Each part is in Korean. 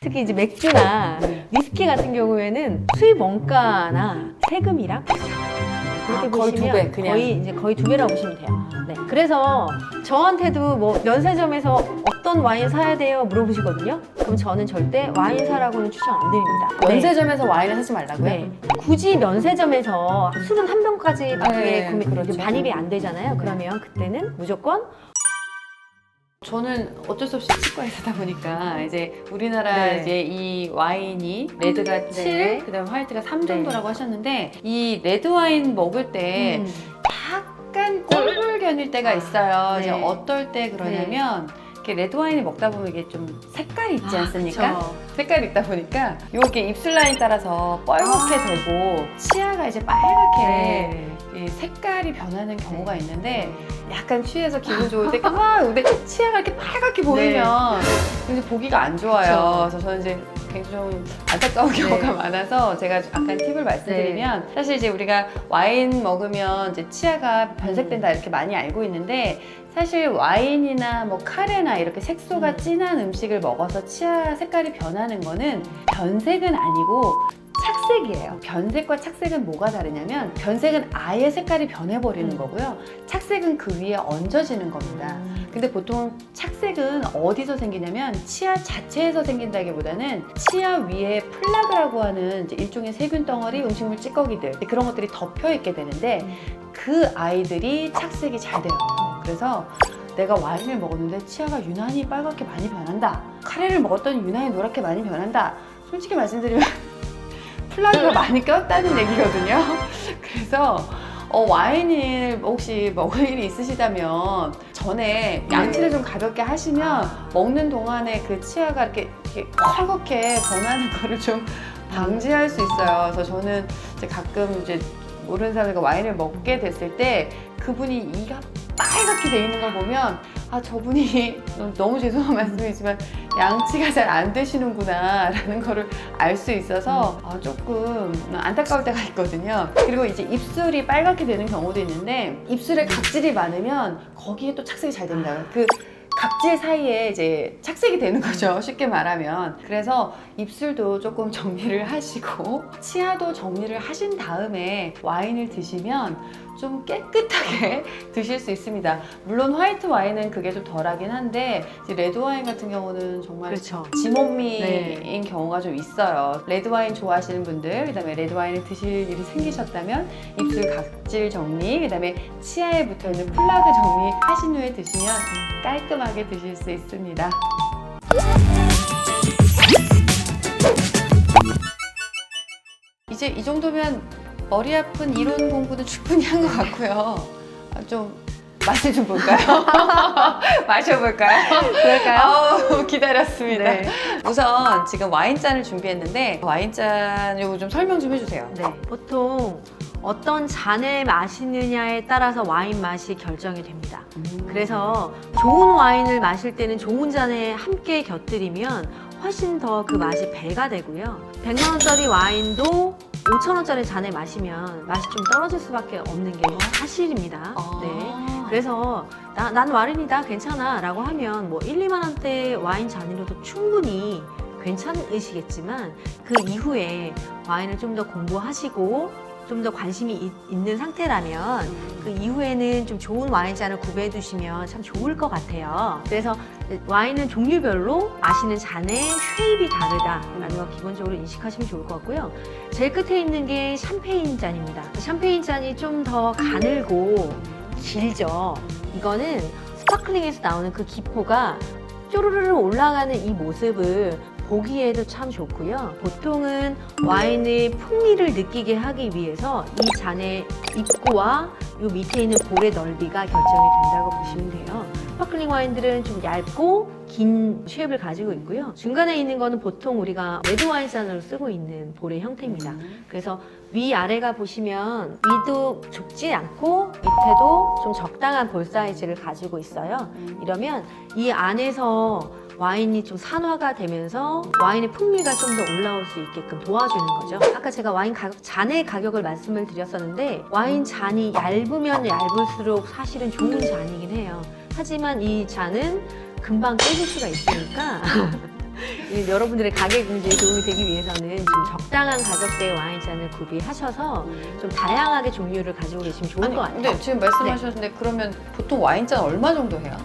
특히 이제 맥주나 위스키 같은 경우에는 수입 원가나 세금이랑 그렇게 아, 거의 두 보시면 배, 그냥. 거의 이제 거의 두 배라고 보시면 돼요. 네. 그래서 저한테도 뭐 면세점에서 어떤 와인 사야 돼요 물어보시거든요. 그럼 저는 절대 와인 사라고는 추천 안 드립니다. 네. 면세점에서 와인을 사지 말라고요? 네. 굳이 면세점에서 술은 한 병까지밖에 네, 구매 그렇죠. 반입이 안 되잖아요. 그러면 그때는 무조건 저는 어쩔 수 없이 치과에 사다 보니까 이제 우리나라 네. 이제 이 와인이 레드가 7, 그다음에 화이트가 3 정도라고 하셨는데 이 레드 와인 먹을 때 음. 약간 꼴불견일 때가 있어요. 네. 이제 어떨 때 그러냐면 이렇게 레드 와인을 먹다 보면 이게 좀 색깔이 있지 아, 않습니까? 그쵸. 색깔이 있다 보니까 이게 입술 라인 따라서 뻘겋게 아. 되고 치아가 이제 빨갛게 네. 이 색깔이 변하는 경우가 있는데 약간 취해서 기분 좋을 때 막 근데 치아가 이렇게 빨갛게 보이면 이제 보기가 안 좋아요. 네. 그쵸. 그래서 저는 이제 굉장히 좀 안타까운 네. 경우가 많아서 제가 약간 팁을 말씀드리면 사실 이제 우리가 와인 먹으면 이제 치아가 변색된다 이렇게 많이 알고 있는데 사실 와인이나 뭐 카레나 이렇게 색소가 음. 진한 음식을 먹어서 치아 색깔이 변하는 거는 변색은 아니고 착색이에요. 변색과 착색은 뭐가 다르냐면 변색은 아예 색깔이 변해버리는 음. 거고요. 착색은 그 위에 얹어지는 겁니다. 근데 보통 착색은 어디서 생기냐면 치아 자체에서 생긴다기보다는 치아 위에 플라그라고 하는 일종의 세균 덩어리, 음식물 찌꺼기들 그런 것들이 덮여 있게 되는데 그 아이들이 착색이 잘 돼요. 그래서 내가 와인을 먹었는데 치아가 유난히 빨갛게 많이 변한다. 카레를 먹었더니 유난히 노랗게 많이 변한다. 솔직히 말씀드리면 플라그가 많이 꼈다는 얘기거든요. 그래서 어, 와인을 혹시 먹을 일이 있으시다면 전에 양치를 좀 가볍게 하시면 먹는 동안에 그 치아가 이렇게, 이렇게 펄겋게 변하는 거를 좀 방지할 수 있어요. 그래서 저는 이제 가끔 이제 모르는 사람과 와인을 먹게 됐을 때 그분이 이가 빨갛게 돼 있는 걸 보면 아 저분이 너무 죄송한 말씀이지만 양치가 잘 안 되시는구나 라는 거를 알 수 있어서 아, 조금 안타까울 때가 있거든요 그리고 이제 입술이 빨갛게 되는 경우도 있는데 입술에 각질이 많으면 거기에 또 착색이 잘 된다 그 각질 사이에 이제 착색이 되는 거죠. 쉽게 말하면. 그래서 입술도 조금 정리를 하시고 치아도 정리를 하신 다음에 와인을 드시면 좀 깨끗하게 드실 수 있습니다. 물론 화이트 와인은 그게 좀 덜하긴 한데 레드 와인 같은 경우는 정말 그렇죠. 지몬미인 경우가 좀 있어요. 레드 와인 좋아하시는 분들, 그다음에 레드 와인을 드실 일이 생기셨다면 입술 각질 정리, 그다음에 치아에 붙어 있는 플라그 정리 하신 후에 드시면 깔끔하게 드실 수 있습니다. 이제 이 정도면 머리 아픈 이론 공부는 충분히 한 것 같고요. 아, 좀 맛을 좀 볼까요? 마셔볼까요? 그럴까요? 아우 기다렸습니다. 네. 우선 지금 와인잔을 준비했는데 와인잔 이거 좀 설명 좀 해주세요. 네. 보통 어떤 잔을 마시느냐에 따라서 와인 맛이 결정이 됩니다. 그래서 좋은 와인을 마실 때는 좋은 잔에 함께 곁들이면 훨씬 더 그 맛이 배가 되고요. 100만 원짜리 와인도 5천 원짜리 잔에 마시면 맛이 좀 떨어질 수밖에 없는 게 사실입니다. 아. 네. 그래서 나, 난 와인이다 괜찮아 라고 하면 뭐 1, 2만 원대 와인 잔으로도 충분히 괜찮으시겠지만 그 이후에 와인을 좀 더 공부하시고 좀 더 관심이 있, 있는 상태라면 그 이후에는 좀 좋은 와인잔을 구비해 두시면 참 좋을 것 같아요. 그래서 와인은 종류별로 마시는 잔의 쉐입이 다르다라는 거 기본적으로 인식하시면 좋을 것 같고요. 제일 끝에 있는 게 샴페인 잔입니다. 샴페인 잔이 좀 더 가늘고 길죠. 이거는 스파클링에서 나오는 그 기포가 쪼르르르 올라가는 이 모습을 보기에도 참 좋고요. 보통은 와인의 풍미를 느끼게 하기 위해서 이 잔의 입구와 이 밑에 있는 볼의 넓이가 결정이 된다고 보시면 돼요. 스파클링 와인들은 좀 얇고 긴 쉐입을 가지고 있고요. 중간에 있는 거는 보통 우리가 레드 와인 잔으로 쓰고 있는 볼의 형태입니다. 그래서 위 아래가 보시면 위도 좁지 않고 밑에도 좀 적당한 볼 사이즈를 가지고 있어요. 이러면 이 안에서 와인이 좀 산화가 되면서 와인의 풍미가 좀 더 올라올 수 있게끔 도와주는 거죠. 아까 제가 와인 가격, 잔의 가격을 말씀을 드렸었는데 와인 잔이 얇으면 얇을수록 사실은 좋은 잔이긴 해요. 하지만 이 잔은 금방 깨질 수가 있으니까 이 여러분들의 가게 경제에 도움이 되기 위해서는 좀 적당한 가격대의 와인잔을 구비하셔서 좀 다양하게 종류를 가지고 계시면 좋은 아니, 것 같아요. 근데 지금 말씀하셨는데 그러면 보통 와인잔 얼마 정도 해요?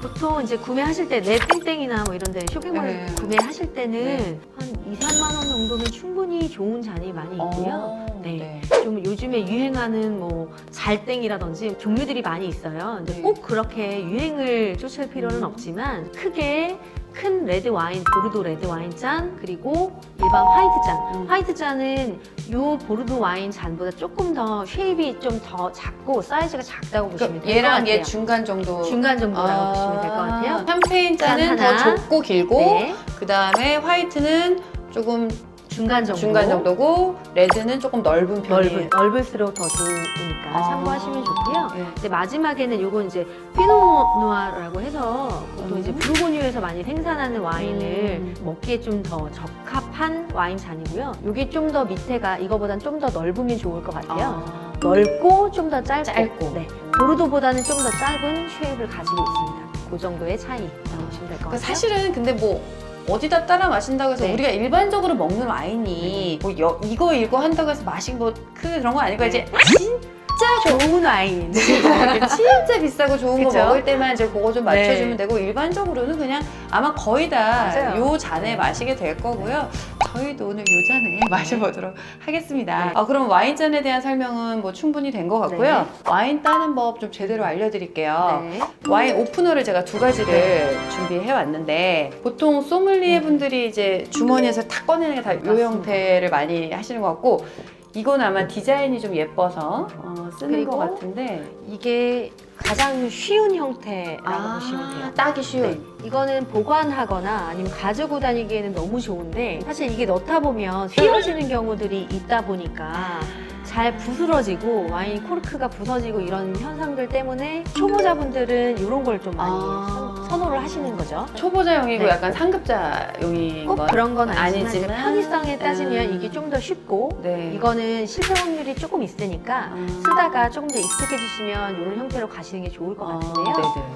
보통 이제 구매하실 때 내 땡땡이나 뭐 이런 데 쇼핑몰 네. 구매하실 때는 네. 한 2, 3만 원 정도면 충분히 좋은 잔이 많이 있고요. 어, 네. 좀 요즘에 유행하는 뭐 잘땡이라든지 종류들이 많이 있어요. 근데 네. 꼭 그렇게 유행을 쫓을 필요는 음. 없지만 크게 큰 레드 와인, 보르도 레드 와인 잔 그리고 일반 화이트 잔. 음. 화이트 잔은 요 보르도 와인 잔보다 조금 더 쉐입이 좀 더 작고 사이즈가 작다고 보시면 그러니까 될것 얘랑 같아요. 얘 중간 정도. 중간 정도라고 아, 보시면 될 것 같아요. 샴페인 잔은 잔 더 하나. 좁고 길고 네, 그 다음에 화이트는 조금 중간 정도. 중간 정도고 레드는 조금 넓은 편이에요. 넓은, 넓을수록 더 좋으니까 아. 참고하시면 좋고요. 네. 근데 마지막에는 요건 이제 피노누아라고 해서 보통 음. 이제 부르고뉴에서 많이 생산하는 와인을 음. 먹기에 좀 더 적합한 와인 잔이고요. 요게 좀 더 밑에가 이거보단 좀 더 넓으면 좋을 것 같아요. 아. 넓고 좀 더 짧고. 짧고. 네. 보르도보다는 좀 더 짧은 쉐입을 가지고 있습니다. 그 정도의 차이라고 보시면 될것그 같아요. 사실은 근데 뭐 어디다 따라 마신다고 해서 네. 우리가 일반적으로 먹는 와인이 뭐 여- 이거 이거 한다고 해서 맛이 뭐 크게 그런 거 아니고 네. 이제 진짜 좋은 와인. 진짜 비싸고 좋은 거 그쵸? 먹을 때만 이제 그거 좀 맞춰주면 네. 되고 일반적으로는 그냥 아마 거의 다. 요 잔에 마시게 될 거고요. 저희도 오늘 요 잔에 마셔보도록 하겠습니다. 네. 아, 그럼 와인잔에 대한 설명은 뭐 충분히 된 것 같고요. 와인 따는 법 좀 제대로 알려드릴게요. 네. 와인 오프너를 제가 두 가지를 준비해 왔는데 보통 소믈리에 분들이 이제 주머니에서 탁 꺼내는 게다이 맞습니다. 형태를 많이 하시는 것 같고 이건 아마 디자인이 좀 예뻐서 어, 쓰는 그리고 것 같은데 이게 가장 쉬운 형태라고 보시면 돼요. 따기 쉬운 네. 이거는 보관하거나 아니면 가지고 다니기에는 너무 좋은데 사실 이게 넣다 보면 휘어지는 경우들이 있다 보니까 잘 부스러지고 와인 코르크가 부서지고 이런 현상들 때문에 초보자분들은 이런 걸 좀 많이 아. 선- 선호를 하시는 거죠. 초보자용이고 네. 약간 상급자용인 꼭 건 그런 건 아니지만, 편의성에 따지면 음. 이게 좀 더 쉽고 네. 이거는 실패 확률이 조금 있으니까 아. 쓰다가 조금 더 익숙해지시면 이런 형태로 가시는 게 좋을 것 아, 같은데요.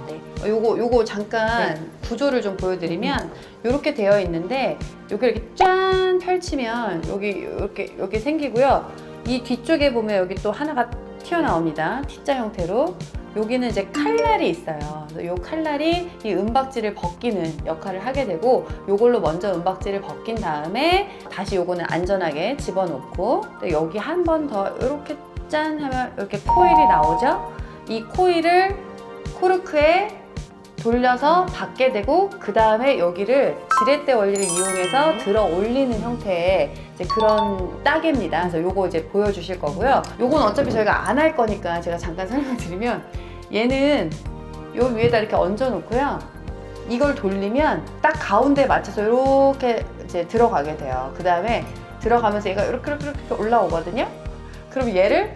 네네. 네. 어, 요거 요거 잠깐 구조를 좀 보여드리면 이렇게 되어 있는데 여기 이렇게 짠 펼치면 여기 이렇게 여기 생기고요. 이 뒤쪽에 보면 여기 또 하나가 튀어나옵니다. T자 형태로. 여기는 이제 칼날이 있어요. 요 칼날이 이 은박지를 벗기는 역할을 하게 되고 요걸로 먼저 은박지를 벗긴 다음에 다시 요거는 안전하게 집어넣고 또 여기 한 번 더 이렇게 짠 하면 이렇게 코일이 나오죠. 이 코일을 코르크에 돌려서 받게 되고 그 다음에 여기를 지렛대 원리를 이용해서 들어 올리는 형태의 이제 그런 따개입니다. 그래서 요거 이제 보여주실 거고요. 요건 어차피 저희가 안 할 거니까 제가 잠깐 설명드리면 얘는 요 위에다 이렇게 얹어 놓고요. 이걸 돌리면 딱 가운데 맞춰서 이렇게 이제 들어가게 돼요. 그 다음에 들어가면서 얘가 이렇게 이렇게 이렇게 올라오거든요. 그럼 얘를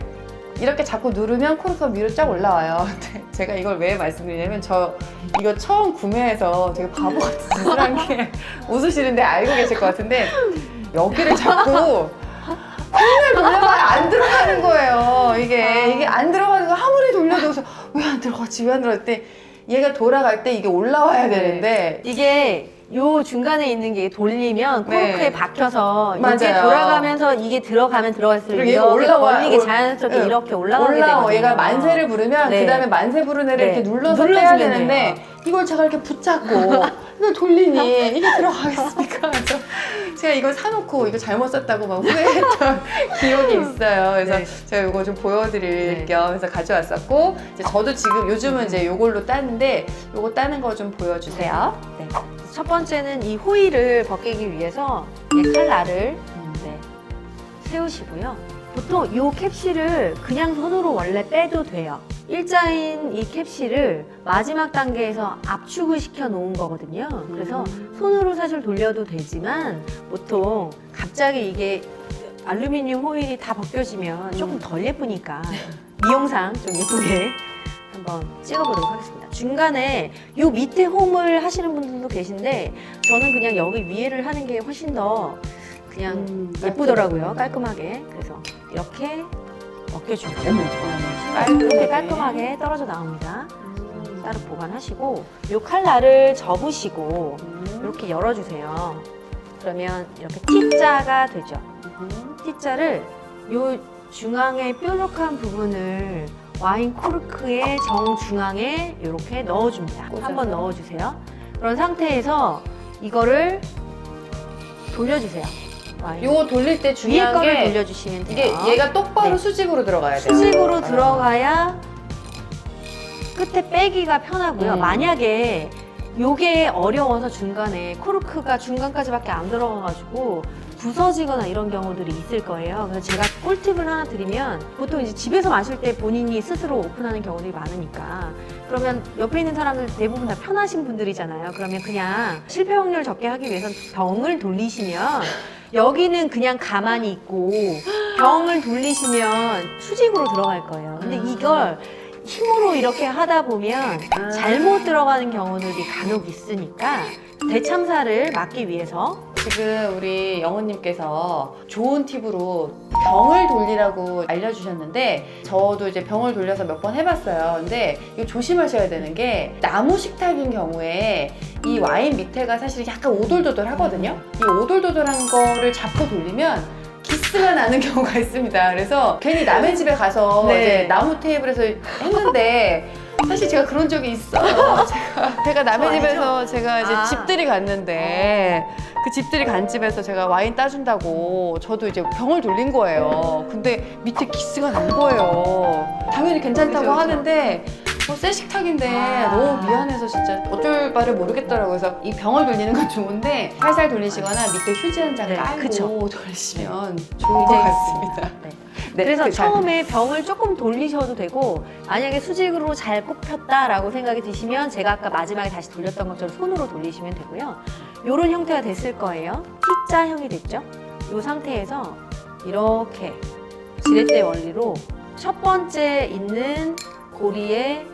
이렇게 자꾸 누르면 코르크가 위로 쫙 올라와요. 근데 제가 이걸 왜 말씀드리냐면 저 이거 처음 구매해서 되게 바보 같은 짓을 한게 웃으시는데 알고 계실 것 같은데 여기를 자꾸 펜을 돌려봐야 안 들어가는 거예요. 이게 이게 안 들어가는 거 아무리 돌려도 왜 안 들어갔지 왜 안 들어갔지 얘가 돌아갈 때 이게 올라와야 네. 되는데 이게 요 중간에 있는 게 돌리면 네. 코르크에 박혀서 이게 맞아요. 돌아가면서 이게 들어가면 들어갈수록 그리고 얘가 이렇게 올라와- 걸리게 올- 자연스럽게 네. 이렇게 올라가게 올라와 되거든요. 얘가 만세를 부르면 네. 그 다음에 만세 부르는 애를 네. 이렇게 눌러서 눌러주면 빼야 되는데. 이걸 제가 이렇게 붙잡고 이걸 돌리니 이게 들어가겠습니까? 그래서 제가 이걸 사놓고 이거 잘못 샀다고 막 후회했던 기억이 있어요. 그래서 네. 제가 이거 좀 보여드릴 네. 겸 해서 가져왔었고 이제 저도 지금 요즘은 이제 이걸로 따는데 이거 따는 거 좀 보여주세요. 네. 첫 번째는 이 호일을 벗기기 위해서 이 칼날을 네, 세우시고요. 보통 이 캡슐을 그냥 손으로 원래 빼도 돼요. 일자인 이 캡슐을 마지막 단계에서 압축을 시켜 놓은 거거든요. 그래서 음. 손으로 사실 돌려도 되지만 보통 갑자기 이게 알루미늄 호일이 다 벗겨지면 조금 덜 예쁘니까 미용상 좀 예쁘게 한번 찍어보도록 하겠습니다. 중간에 요 밑에 홈을 하시는 분들도 계신데 저는 그냥 여기 위에를 하는 게 훨씬 더 그냥 음, 예쁘더라고요. 깔끔하게. 그래서 이렇게 벗겨주면 어머, 이렇게 깔끔하게. 깔끔하게 떨어져 나옵니다. 음. 따로 보관하시고 이 칼날을 접으시고 음. 이렇게 열어주세요. 그러면 이렇게 T자가 되죠. 음. T자를 요 중앙의 뾰족한 부분을 와인 코르크의 정중앙에 이렇게 넣어줍니다. 한번 넣어주세요. 그런 상태에서 이거를 돌려주세요. 와인. 요거 돌릴 때 위에 중요한 거를 게 돌려주시면 이게 돼요. 얘가 똑바로 네. 수직으로 들어가야 돼요. 수직으로 아. 들어가야 끝에 빼기가 편하고요. 음. 만약에 요게 어려워서 중간에 코르크가 중간까지밖에 안 들어가가지고 부서지거나 이런 경우들이 있을 거예요. 그래서 제가 꿀팁을 하나 드리면 보통 이제 집에서 마실 때 본인이 스스로 오픈하는 경우들이 많으니까 그러면 옆에 있는 사람들 대부분 다 편하신 분들이잖아요. 그러면 그냥 실패 확률 적게 하기 위해서 병을 돌리시면 여기는 그냥 가만히 있고 병을 돌리시면 수직으로 들어갈 거예요. 근데 음. 이걸 힘으로 이렇게 하다 보면 아. 잘못 들어가는 경우들이 간혹 있으니까 대참사를 막기 위해서 지금 우리 영호님께서 좋은 팁으로 병을 돌리라고 알려주셨는데 저도 이제 병을 돌려서 몇 번 해봤어요. 근데 이거 조심하셔야 되는 게 나무 식탁인 경우에 이 와인 밑에가 사실 약간 오돌도돌 하거든요. 이 오돌도돌한 거를 잡고 돌리면 기스가 나는 경우가 있습니다. 그래서 괜히 남의 집에 가서 네. 이제 나무 테이블에서 했는데 사실 제가 그런 적이 있어요. 제가, 제가 남의? 집에서 제가 이제 아. 집들이 갔는데 그 집들이 간 집에서 제가 와인 따준다고 저도 이제 병을 돌린 거예요. 근데 밑에 기스가 난 거예요. 당연히 괜찮다고. 하는데 어, 새 식탁인데 아. 너무 미안해서 진짜 어쩔 바를 모르겠더라고요. 그래서 이 병을 돌리는 건 좋은데 살살 돌리시거나 밑에 휴지 한장 네, 깔고 그쵸. 돌리시면 좋을 것 같습니다. 네. 네, 그래서 처음에 병을 조금 돌리셔도 되고 만약에 수직으로 잘 꼽혔다라고 생각이 드시면 제가 아까 마지막에 다시 돌렸던 것처럼 손으로 돌리시면 되고요. 이런 형태가 됐을 거예요. T자형이 됐죠? 이 상태에서 이렇게 지렛대 원리로 첫 번째 있는 고리에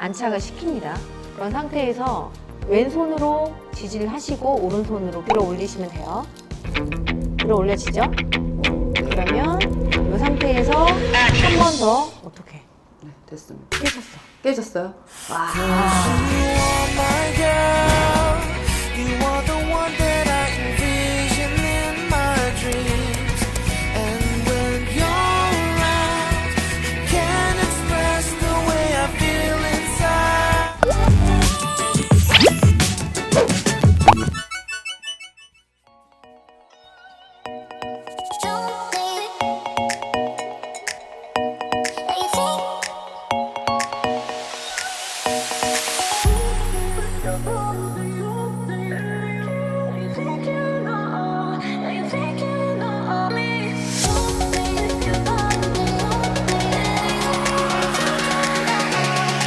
안착을 시킵니다. 그런 상태에서 왼손으로 지지를 하시고 오른손으로 들어 올리시면 돼요. 들어 올려지죠? 그러면 이 상태에서 한 번 더 어떻게 네, 됐습니다. 깨셨어. 깨졌어요? 와. God.